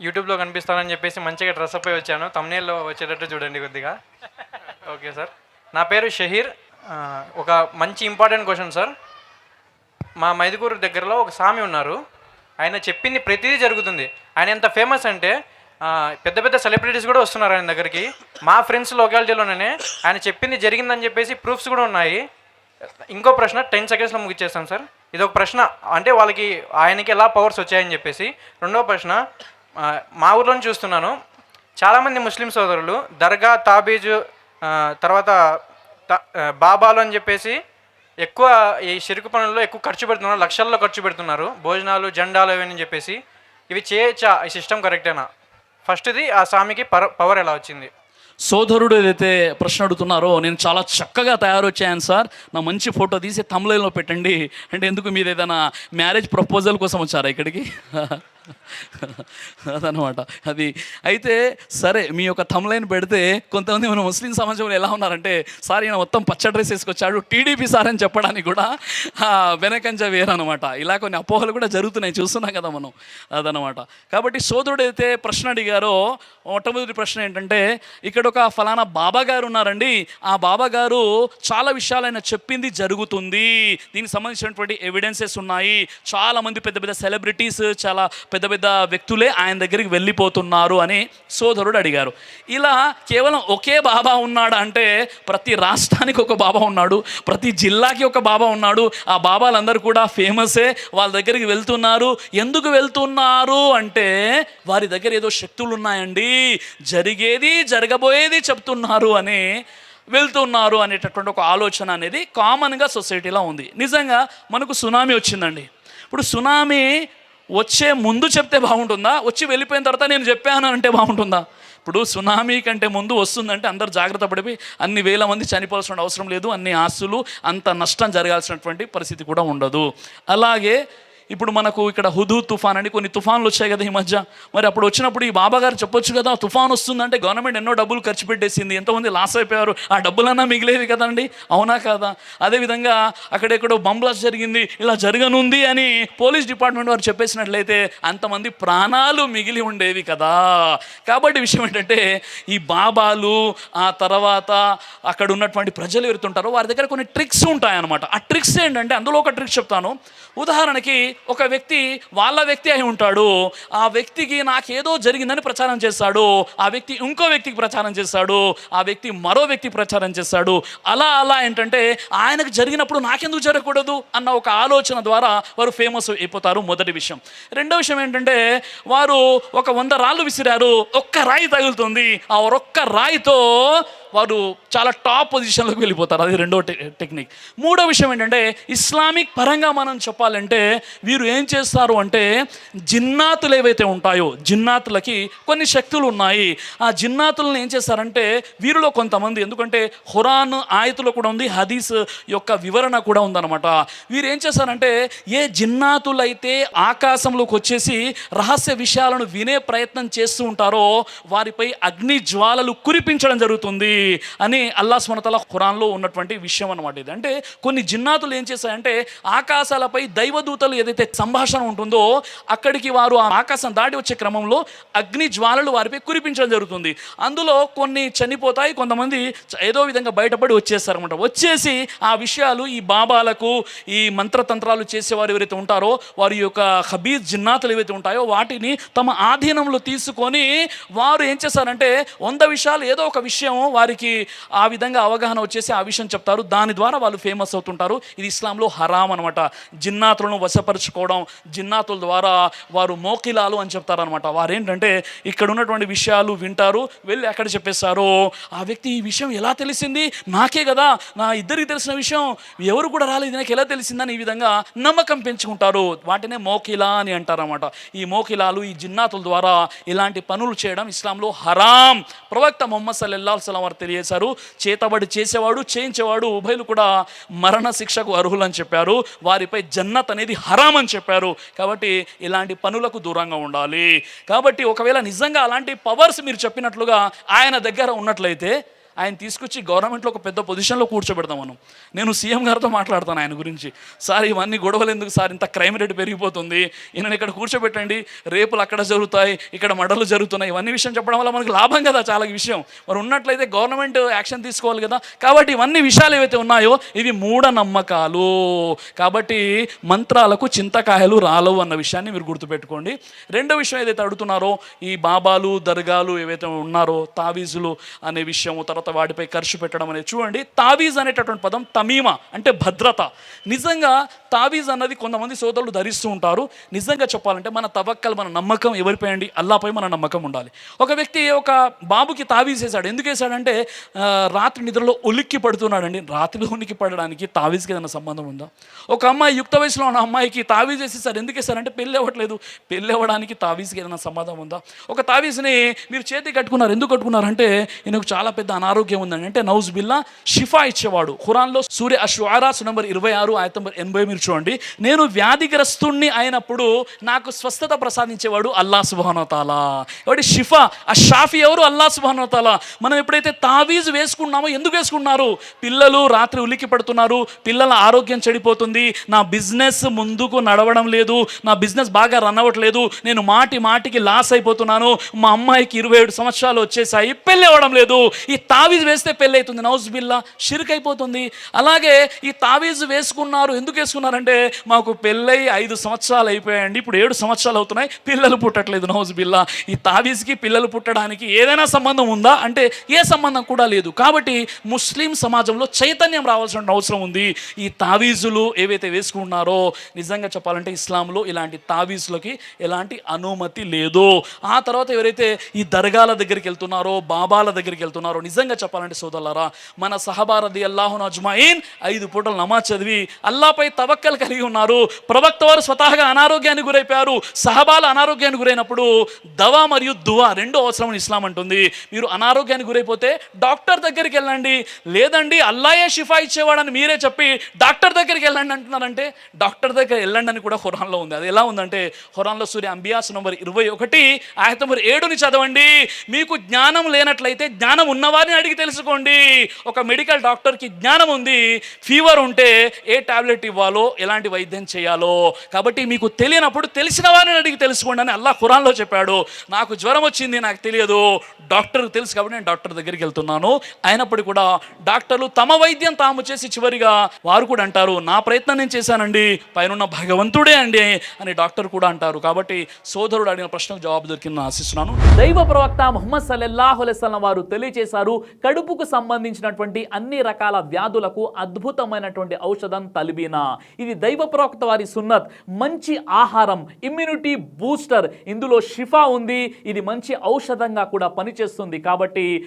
యూట్యూబ్లో కనిపిస్తానని చెప్పేసి మంచిగా డ్రెస్ అప్ అయి వచ్చాను. తమ్నేల్లో వచ్చేటట్టు చూడండి కొద్దిగా. ఓకే సార్ నా పేరు షహీర్. ఒక మంచి ఇంపార్టెంట్ క్వశ్చన్ సార్ మా మైదుకూరు దగ్గరలో ఒక స్వామి ఉన్నారు. ఆయన చెప్పింది ప్రతిదీ జరుగుతుంది. ఆయన ఎంత ఫేమస్ అంటే పెద్ద పెద్ద సెలబ్రిటీస్ కూడా వస్తున్నారు ఆయన దగ్గరికి. మా ఫ్రెండ్స్ లొకాలిటీలోనే ఆయన చెప్పింది జరిగిందని చెప్పేసి ప్రూఫ్స్ కూడా ఉన్నాయి. ఇంకో ప్రశ్న టెన్ సెకండ్స్లో ముగిచ్చేస్తాను సార్ ఇది ఒక ప్రశ్న. అంటే వాళ్ళకి ఆయనకి ఎలా పవర్స్ వచ్చాయని చెప్పేసి. రెండవ ప్రశ్న మా ఊర్లో చూస్తున్నాను. చాలామంది ముస్లిం సోదరులు దర్గా తాబీజు తర్వాత బాబాలు అని చెప్పేసి ఎక్కువ ఈ చెరుకు పనుల్లో ఎక్కువ ఖర్చు పెడుతున్నారు లక్షల్లో ఖర్చు పెడుతున్నారు. భోజనాలు జెండాలు ఇవన్నీ చెప్పేసి ఇవి చేయొచ్చా? ఈ సిస్టమ్ కరెక్టేనా? ఫస్ట్ది ఆ స్వామికి పవర్ పవర్ ఎలా వచ్చింది? సోదరుడు ఏదైతే ప్రశ్న అడుగుతున్నారో నేను చాలా చక్కగా తయారు వచ్చాను సార్. నా మంచి ఫోటో తీసి తమిళంలో పెట్టండి. అంటే ఎందుకు మీరు ఏదైనా మ్యారేజ్ ప్రపోజల్ కోసం వచ్చారా ఇక్కడికి? అదనమాట. అది అయితే సరే మీ యొక్క తమ్లైన్ పెడితే కొంతమంది మన ముస్లిం సమాజంలో ఎలా ఉన్నారంటే సార్ ఈయన మొత్తం పచ్చ డ్రెస్ వేసుకొచ్చాడు టీడీపీ సార్ అని చెప్పడానికి కూడా ఆ, వెనకంజ వేరనమాట. ఇలా కొన్ని అపోహలు కూడా జరుగుతున్నాయి చూస్తున్నాం కదా మనం. అదనమాట. కాబట్టి సోదరుడు అయితే ప్రశ్న అడిగారో మొట్టమొదటి ప్రశ్న ఏంటంటే ఇక్కడ ఒక ఫలానా బాబా గారు ఉన్నారండి. ఆ బాబా గారు చాలా విషయాలు ఆయన చెప్పింది జరుగుతుంది. దీనికి సంబంధించినటువంటి ఎవిడెన్సెస్ ఉన్నాయి. చాలామంది పెద్ద పెద్ద సెలబ్రిటీస్ చాలా పెద్ద పెద్ద వ్యక్తులే ఆయన దగ్గరికి వెళ్ళిపోతున్నారు అని సోదరుడు అడిగారు. ఇలా కేవలం ఒకే బాబా ఉన్నాడు అంటే ప్రతి రాష్ట్రానికి ఒక బాబా ఉన్నాడు ప్రతి జిల్లాకి ఒక బాబా ఉన్నాడు ఆ బాబాలందరూ కూడా ఫేమసే వాళ్ళ దగ్గరికి వెళ్తున్నారు. ఎందుకు వెళ్తున్నారు అంటే వారి దగ్గర ఏదో శక్తులు ఉన్నాయండి జరిగేది జరగబోయేది చెప్తున్నారు అని వెళ్తున్నారు అనేటటువంటి ఒక ఆలోచన అనేది కామన్గా సొసైటీలో ఉంది. నిజంగా మనకు సునామీ వచ్చిందండి. ఇప్పుడు సునామీ వచ్చే ముందు చెప్తే బాగుంటుందా? వచ్చి వెళ్ళిపోయిన తర్వాత నేను చెప్పాను అంటే బాగుంటుందా? ఇప్పుడు సునామీ కంటే ముందు వస్తుందంటే అందరు జాగ్రత్త పడిపోయి అన్ని వేల మంది చనిపోవాల్సిన అవసరం లేదు అన్ని ఆస్తులు అంత నష్టం జరగాల్సినటువంటి పరిస్థితి కూడా ఉండదు. అలాగే ఇప్పుడు మనకు ఇక్కడ హుదూ తుఫాన్ అని కొన్ని తుఫాన్లు వచ్చాయి కదా ఈ మధ్య. మరి అప్పుడు వచ్చినప్పుడు ఈ బాబా గారు చెప్పొచ్చు కదా తుఫాన్ వస్తుందంటే గవర్నమెంట్ ఎన్నో డబ్బులు ఖర్చు పెట్టేసింది. ఎంతోమంది లాస్ అయిపోయారు. ఆ డబ్బులన్నా మిగిలేవి కదండి. అవునా కాదా? అదేవిధంగా అక్కడెక్కడో బంబ్లాస్ జరిగింది. ఇలా జరగనుంది అని పోలీస్ డిపార్ట్మెంట్ వారు చెప్పేసినట్లయితే అంతమంది ప్రాణాలు మిగిలి ఉండేవి కదా. కాబట్టి విషయం ఏంటంటే ఈ బాబాలు ఆ తర్వాత అక్కడ ఉన్నటువంటి ప్రజలు ఎవరుతుంటారో వారి దగ్గర కొన్ని ట్రిక్స్ ఉంటాయన్నమాట. ఆ ట్రిక్స్ ఏంటంటే అందులో ఒక ట్రిక్ చెప్తాను. ఉదాహరణకి ఒక వ్యక్తి వాళ్ళ వ్యక్తి అయి ఉంటాడు. ఆ వ్యక్తికి నాకేదో జరిగిందని ప్రచారం చేస్తాడు. ఆ వ్యక్తి ఇంకో వ్యక్తికి ప్రచారం చేస్తాడు. ఆ వ్యక్తి మరో వ్యక్తి ప్రచారం చేస్తాడు. అలా అలా ఏంటంటే ఆయనకు జరిగినప్పుడు నాకెందుకు జరగకూడదు అన్న ఒక ఆలోచన ద్వారా వారు ఫేమస్ అయిపోతారు మొదటి విషయం. రెండో విషయం ఏంటంటే వారు ఒక వంద రాళ్ళు విసిరారు. ఒక్క రాయి తగులుతుంది. ఆ ఒక్క రాయితో వారు చాలా టాప్ పొజిషన్లోకి వెళ్ళిపోతారు అది రెండో టెక్నిక్. మూడో విషయం ఏంటంటే ఇస్లామిక్ పరంగా మనం చెప్పాలంటే వీరు ఏం చేస్తారు అంటే జిన్నాతులు ఏవైతే ఉంటాయో జిన్నాతులకి కొన్ని శక్తులు ఉన్నాయి. ఆ జిన్నాతులను ఏం చేస్తారంటే వీరిలో కొంతమంది ఎందుకంటే హురాన్ ఆయతులో కూడా ఉంది హదీస్ యొక్క వివరణ కూడా ఉందన్నమాట. వీరు ఏం చేస్తారంటే ఏ జిన్నాతులైతే ఆకాశంలోకి వచ్చేసి రహస్య విషయాలను వినే ప్రయత్నం చేస్తూ ఉంటారో వారిపై అగ్ని జ్వాలలు కురిపించడం జరుగుతుంది. అని అల్లా స్మనతల ఖురాన్లో ఉన్నటువంటి విషయం అనమాట ఇది. అంటే కొన్ని జిన్నాతులు ఏం చేశాయంటే ఆకాశాలపై దైవదూతలు ఏదైతే సంభాషణ ఉంటుందో అక్కడికి వారు ఆ ఆకాశం దాటి వచ్చే క్రమంలో అగ్ని జ్వాలలు వారిపై కురిపించడం జరుగుతుంది. అందులో కొన్ని చనిపోతాయి కొంతమంది ఏదో విధంగా బయటపడి వచ్చేస్తారనమాట వచ్చేసి ఆ విషయాలు ఈ బాబాలకు ఈ మంత్రతంత్రాలు చేసేవారు ఎవరైతే ఉంటారో వారి యొక్క హబీజ్ జిన్నాతులు ఏవైతే ఉంటాయో వాటిని తమ ఆధీనంలో తీసుకొని వారు ఏం చేస్తారంటే వంద విషయాలు ఏదో ఒక విషయం వారికి ఆ విధంగా అవగాహన వచ్చేసి ఆ విషయం చెప్తారు. దాని ద్వారా వాళ్ళు ఫేమస్ అవుతుంటారు. ఇది ఇస్లాంలో హరాం అనమాట జిన్నాతులను వశపరుచుకోవడం జిన్నాతుల ద్వారా వారు మోకిలాలు అని చెప్తారనమాట వారేంటంటే ఇక్కడ ఉన్నటువంటి విషయాలు వింటారు వెళ్ళి ఎక్కడ చెప్పేస్తారు ఆ వ్యక్తి ఈ విషయం ఎలా తెలిసింది? నాకే కదా నా ఇద్దరికి తెలిసిన విషయం. ఎవరు కూడా రాలేదు నాకు ఎలా తెలిసిందని ఈ విధంగా నమ్మకం పెంచుకుంటారు. వాటినే మోకిలా అని అంటారన్నమాట. ఈ మోకిలాలు ఈ జిన్నాతుల ద్వారా ఇలాంటి పనులు చేయడం ఇస్లాంలో హరాం. ప్రవక్త మొహమ్మద్ సల్లల్లా సలం తెలియజేశారు. చేతబడి చేసేవాడు చేయించేవాడు ఉభయలు కూడా మరణ శిక్షకు అర్హులని చెప్పారు. వారిపై జన్నత్ అనేది హరాం అని చెప్పారు. కాబట్టి ఇలాంటి పనులకు దూరంగా ఉండాలి. కాబట్టి ఒకవేళ నిజంగా అలాంటి పవర్స్ మీరు చెప్పినట్లుగా ఆయన దగ్గర ఉన్నట్లయితే ఆయన తీసుకొచ్చి గవర్నమెంట్లో ఒక పెద్ద పొజిషన్లో కూర్చోబెడతాం మనం. నేను సీఎం గారితో మాట్లాడతాను ఆయన గురించి. సార్ ఇవన్నీ గొడవలు ఎందుకు సార్? ఇంత క్రైమ్ రేట్ పెరిగిపోతుంది. ఈయన ఇక్కడ కూర్చోబెట్టండి. రేపులు అక్కడ జరుగుతాయి ఇక్కడ మడలు జరుగుతున్నాయి. ఇవన్నీ విషయం చెప్పడం వల్ల మనకు లాభం కదా చాలా విషయం. మరి ఉన్నట్లయితే గవర్నమెంట్ యాక్షన్ తీసుకోవాలి కదా. కాబట్టి ఇవన్నీ విషయాలు ఏవైతే ఉన్నాయో ఇవి మూఢనమ్మకాలు. కాబట్టి మంత్రాలకు చింతకాయలు రాలవు అన్న విషయాన్ని మీరు గుర్తుపెట్టుకోండి. రెండో విషయం ఏదైతే అడుగుతున్నారో ఈ బాబాలు దర్గాలు ఏవైతే ఉన్నారో తావీజులు అనే విషయము తర్వాత వాడిపై ఖర్చు పెట్టడం అనేది. చూడండి తావీజ్ అనేటటువంటి పదం తమీమ అంటే భద్రత. నిజంగా తావీజ్ అన్నది కొంతమంది సోదరులు ధరిస్తూ ఉంటారు. నిజంగా చెప్పాలంటే మన తవక్కలు మన నమ్మకం ఎవరిపై అండి? అల్లాపై మన నమ్మకం ఉండాలి. ఒక వ్యక్తి ఒక బాబుకి తావీజ్ వేశాడు. ఎందుకు వేశాడంటే రాత్రి నిద్రలో ఉలిక్కి పడుతున్నాడండి. రాత్రిలో ఉనికి పడడానికి తావీజ్కి ఏదైనా సంబంధం ఉందా? ఒక అమ్మాయి యుక్త వయసులో ఉన్న అమ్మాయికి తావీజ్ వేసేసారు ఎందుకు వేశారంటే పెళ్ళి అవ్వట్లేదు. పెళ్ళి అవ్వడానికి తావీజ్కి ఏదైనా సంబంధం ఉందా? ఒక తావీజ్ని మీరు చేతి కట్టుకున్నారు. ఎందుకు కట్టుకున్నారు అంటే ఈయనకు చాలా పెద్ద అనారోగ్యం ఉందండి. అంటే నౌజ్ బిల్లా షిఫా ఇచ్చేవాడు. ఖురాన్లో సూర్య అశ్వారాసు నంబర్ ఇరవై ఆరు ఆయత నంబర్ ఎనభై మీరు చూడండి. నేను వ్యాధిగ్రస్తుణ్ణి అయినప్పుడు నాకు స్వస్థత ప్రసాదించేవాడు అల్లా సుబానోతాలా కాబట్టి షిఫా ఆ షాఫీ ఎవరు? అల్లా సుబానోతాలా మనం ఎప్పుడైతే తావీజు వేసుకున్నామో ఎందుకు వేసుకున్నారు? పిల్లలు రాత్రి ఉలికి పడుతున్నారు. పిల్లల ఆరోగ్యం చెడిపోతుంది. నా బిజినెస్ ముందుకు నడవడం లేదు. నా బిజినెస్ బాగా రన్ అవ్వట్లేదు. నేను మాటి మాటికి లాస్ అయిపోతున్నాను. మా అమ్మాయికి ఇరవై ఏడు సంవత్సరాలు వచ్చేసాయి. పెళ్ళి అవ్వడం లేదు. ఈ తావీజు వేస్తే పెళ్ళి అవుతుంది నౌజ్ బిల్లా షిరిక్ అయిపోతుంది అలాగే ఈ తావీజు వేసుకున్నారు ఎందుకు వేసుకున్నారంటే మాకు పెళ్ళై ఐదు సంవత్సరాలు అయిపోయాయండి ఇప్పుడు ఏడు సంవత్సరాలు అవుతున్నాయి పిల్లలు పుట్టట్లేదు నౌజ్ బిల్లా. ఈ తావీజుకి పిల్లలు పుట్టడానికి ఏదైనా సంబంధం ఉందా? అంటే ఏ సంబంధం కూడా లేదు. కాబట్టి ముస్లిం సమాజంలో చైతన్యం రావాల్సిన అవసరం ఉంది. ఈ తావీజులు ఏవైతే వేసుకున్నారో నిజంగా చెప్పాలంటే ఇస్లాంలో ఇలాంటి తావీజులకి ఎలాంటి అనుమతి లేదు. ఆ తర్వాత ఎవరైతే ఈ దర్గాల దగ్గరికి వెళ్తున్నారో బాబాల దగ్గరికి వెళ్తున్నారో నిజంగా చెప్పాలంటే సోదరులారా మన సహబారది అల్లాహున్ అజ్మాయిన్ ఐదు పూటలు నమాజ్ చదివి అల్లాపై తవక్కలు కలిగి ఉన్నారు. ప్రవక్త వారు స్వతహాగా అనారోగ్యానికి గురైపోయారు. సహబాల అనారోగ్యానికి గురైనప్పుడు దవా మరియు దువా రెండు అవసరం ఇస్లాం అంటుంది. మీరు అనారోగ్యానికి గురైపోతే డాక్టర్ దగ్గరికి వెళ్ళండి. లేదండి అల్లాయే షిఫా ఇచ్చేవాడని మీరే చెప్పి డాక్టర్ దగ్గరికి వెళ్ళండి అంటున్నారంటే డాక్టర్ దగ్గర వెళ్ళండి అని కూడా హురాన్లో ఉంది. అది ఎలా ఉందంటే హురాన్లో సూర్య అంబియాస్ నంబర్ ఇరవై ఒకటి ఆయత నంబర్ ఏడుని చదవండి. మీకు జ్ఞానం లేనట్లయితే జ్ఞానం ఉన్నవారిని అడిగి తెలుసుకోండి. ఒక మెడికల్ డాక్టర్కి జ్ఞానం ఉంది. ఫీవర్ ఉంటే ఏ టాబ్లెట్ ఇవ్వాలో ఎలాంటి వైద్యం చేయాలో. కాబట్టి మీకు తెలియనప్పుడు తెలిసిన వారిని అడిగి తెలుసుకోండి అని అల్లా ఖురాన్లో చెప్పాడు. నాకు జ్వరం వచ్చింది నాకు తెలియదు. డాక్టర్కి తెలుసు కాబట్టి నేను డాక్టర్ దగ్గరికి వెళ్తున్నాను. అయినప్పటికీ కూడా డాక్టర్లు తమ వైద్యం తాము చేసి చివరిగా వారు కూడా అంటారు నా ప్రయత్నం నేను చేశానండి. పైన భగవంతుడే అండి అని డాక్టర్ కూడా అంటారు. కాబట్టి సోదరుడు అడిగిన ప్రశ్నకు జవాబు దొరికిందని ఆశిస్తున్నాను. దైవ ప్రవక్త ముహమ్మద్ సల్లల్లాహు అలైస్లం వారు తెలియజేశారు కడుపుకు సంబంధించినటువంటి అన్ని రకాల వ్యాధులకు అద్భుతమైనటువంటి ఔషధం తలిబీనా. ఇది దైవ ప్రవక్త వారి సున్నత్. మంచి ఆహారం ఇమ్యూనిటీ బూస్టర్ ఇందులో షిఫా ఉంది. ఇది మంచి ఔషధంగా కూడా పనిచేస్తుంది. కాబట్టి